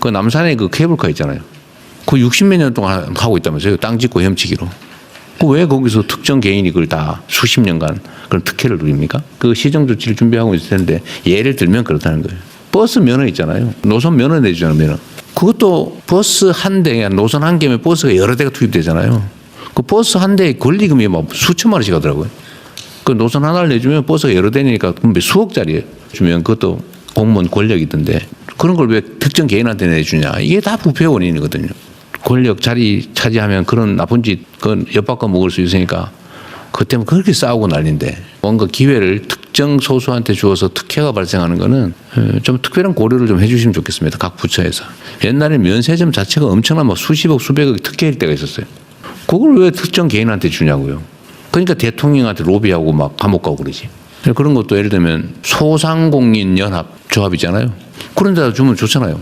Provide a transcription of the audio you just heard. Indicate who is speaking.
Speaker 1: 그 남산에 그 케이블카 있잖아요. 그 60몇 년 동안 하고 있다면서요. 땅 짓고 혐치기로. 그 왜 거기서 특정 개인이 그걸 다 수십 년간 그런 특혜를 누립니까? 그 시정 조치를 준비하고 있을 텐데 예를 들면 그렇다는 거예요. 버스 면허 있잖아요. 노선 면허 내주잖아요, 면허. 그것도 버스 한 대에 노선 한 개면 버스가 여러 대가 투입되잖아요. 그 버스 한 대에 권리금이 막 수천만 원씩 하더라고요. 그 노선 하나를 내주면 버스가 여러 대니까 수억짜리 주면 그것도 공무원 권력이던데 그런 걸 왜 특정 개인한테 내주냐 이게 다 부패 원인이거든요. 권력 자리 차지하면 그런 나쁜 짓 그건 엿바꿔 먹을 수 있으니까 그 때문에 그렇게 싸우고 난리인데 뭔가 기회를 특정 소수한테 주어서 특혜가 발생하는 거는 에, 좀 특별한 고려를 좀 해주시면 좋겠습니다. 각 부처에서 옛날에 면세점 자체가 엄청난 뭐 수십억 수백억 특혜일 때가 있었어요. 그걸 왜 특정 개인한테 주냐고요. 그러니까 대통령한테 로비하고 막 감옥 가고 그러지. 그런 것도 예를 들면 소상공인 연합 조합이잖아요. 그런 데다 주면 좋잖아요.